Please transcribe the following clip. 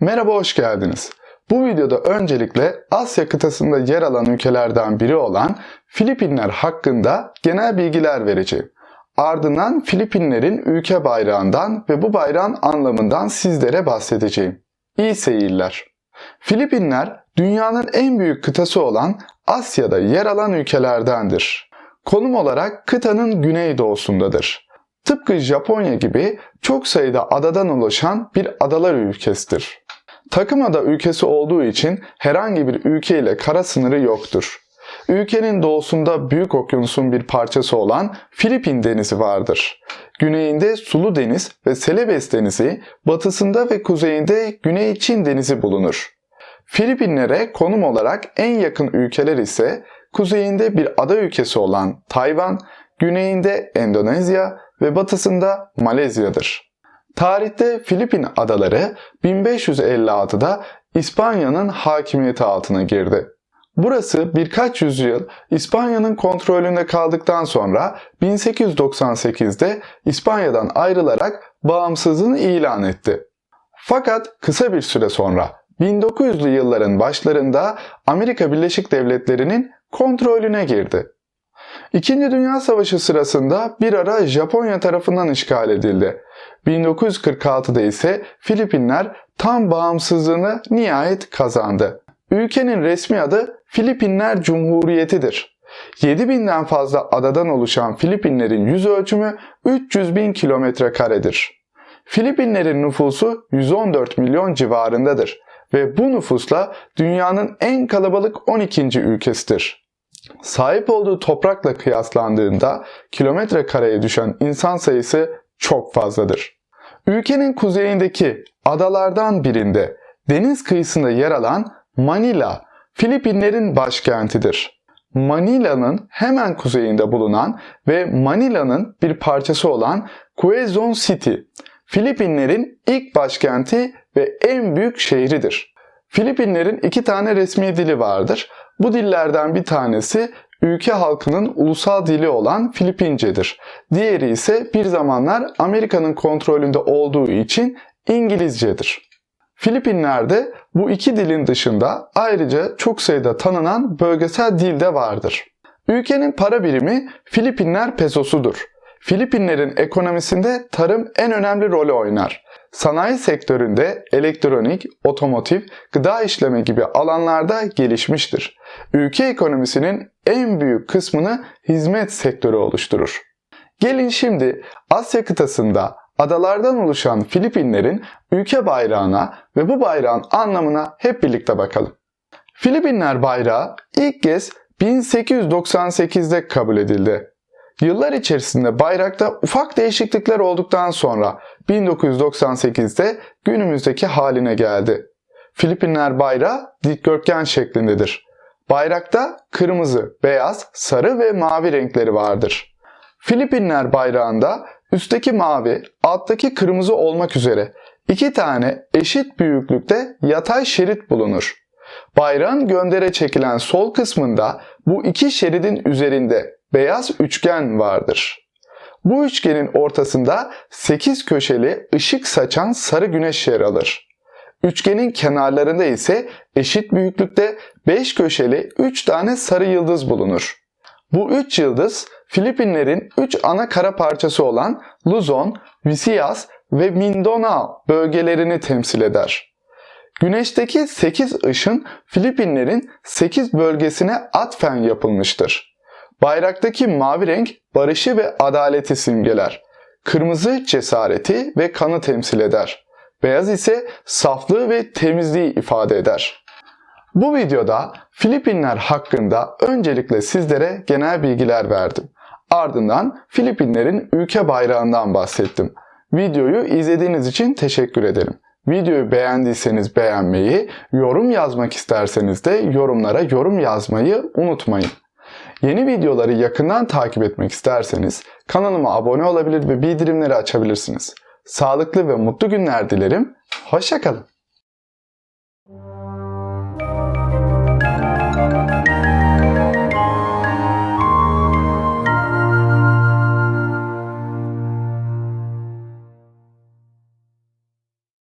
Merhaba hoş geldiniz. Bu videoda öncelikle Asya kıtasında yer alan ülkelerden biri olan Filipinler hakkında genel bilgiler vereceğim. Ardından Filipinlerin ülke bayrağından ve bu bayrağın anlamından sizlere bahsedeceğim. İyi seyirler. Filipinler dünyanın en büyük kıtası olan Asya'da yer alan ülkelerdendir. Konum olarak kıtanın güneydoğusundadır. Tıpkı Japonya gibi çok sayıda adadan oluşan bir adalar ülkesidir. Takım ada ülkesi olduğu için herhangi bir ülke ile kara sınırı yoktur. Ülkenin doğusunda Büyük Okyanus'un bir parçası olan Filipin Denizi vardır. Güneyinde Sulu Deniz ve Celebes Denizi, batısında ve kuzeyinde Güney Çin Denizi bulunur. Filipinlere konum olarak en yakın ülkeler ise kuzeyinde bir ada ülkesi olan Tayvan, güneyinde Endonezya ve batısında Malezya'dır. Tarihte Filipin adaları 1556'da İspanya'nın hakimiyeti altına girdi. Burası birkaç yüzyıl İspanya'nın kontrolünde kaldıktan sonra 1898'de İspanya'dan ayrılarak bağımsızlığını ilan etti. Fakat kısa bir süre sonra 1900'lü yılların başlarında Amerika Birleşik Devletleri'nin kontrolüne girdi. İkinci Dünya Savaşı sırasında bir ara Japonya tarafından işgal edildi. 1946'da ise Filipinler tam bağımsızlığını nihayet kazandı. Ülkenin resmi adı Filipinler Cumhuriyeti'dir. 7000'den fazla adadan oluşan Filipinlerin yüz ölçümü 300 bin kilometre karedir. Filipinlerin nüfusu 114 milyon civarındadır ve bu nüfusla dünyanın en kalabalık 12. ülkesidir. Sahip olduğu toprakla kıyaslandığında kilometre kareye düşen insan sayısı çok fazladır. Ülkenin kuzeyindeki adalardan birinde deniz kıyısında yer alan Manila, Filipinlerin başkentidir. Manila'nın hemen kuzeyinde bulunan ve Manila'nın bir parçası olan Quezon City, Filipinlerin ilk başkenti ve en büyük şehridir. Filipinlerin iki tane resmi dili vardır. Bu dillerden bir tanesi ülke halkının ulusal dili olan Filipincedir. Diğeri ise bir zamanlar Amerika'nın kontrolünde olduğu için İngilizcedir. Filipinler'de bu iki dilin dışında ayrıca çok sayıda tanınan bölgesel dil de vardır. Ülkenin para birimi Filipinler pesosudur. Filipinlerin ekonomisinde tarım en önemli rolü oynar. Sanayi sektöründe elektronik, otomotiv, gıda işleme gibi alanlarda gelişmiştir. Ülke ekonomisinin en büyük kısmını hizmet sektörü oluşturur. Gelin şimdi Asya kıtasında adalardan oluşan Filipinlerin ülke bayrağına ve bu bayrağın anlamına hep birlikte bakalım. Filipinler bayrağı ilk kez 1898'de kabul edildi. Yıllar içerisinde bayrakta ufak değişiklikler olduktan sonra 1998'de günümüzdeki haline geldi. Filipinler bayrağı dikdörtgen şeklindedir. Bayrakta kırmızı, beyaz, sarı ve mavi renkleri vardır. Filipinler bayrağında üstteki mavi, alttaki kırmızı olmak üzere iki tane eşit büyüklükte yatay şerit bulunur. Bayrağın göndere çekilen sol kısmında bu iki şeridin üzerinde beyaz üçgen vardır. Bu üçgenin ortasında 8 köşeli ışık saçan sarı güneş yer alır. Üçgenin kenarlarında ise eşit büyüklükte 5 köşeli 3 tane sarı yıldız bulunur. Bu 3 yıldız Filipinlerin 3 ana kara parçası olan Luzon, Visayas ve Mindanao bölgelerini temsil eder. Güneşteki 8 ışın Filipinlerin 8 bölgesine atfen yapılmıştır. Bayraktaki mavi renk barışı ve adaleti simgeler. Kırmızı cesareti ve kanı temsil eder. Beyaz ise saflığı ve temizliği ifade eder. Bu videoda Filipinler hakkında öncelikle sizlere genel bilgiler verdim. Ardından Filipinlerin ülke bayrağından bahsettim. Videoyu izlediğiniz için teşekkür ederim. Videoyu beğendiyseniz beğenmeyi, yorum yazmak isterseniz de yorumlara yorum yazmayı unutmayın. Yeni videoları yakından takip etmek isterseniz kanalıma abone olabilir ve bildirimleri açabilirsiniz. Sağlıklı ve mutlu günler dilerim. Hoşçakalın.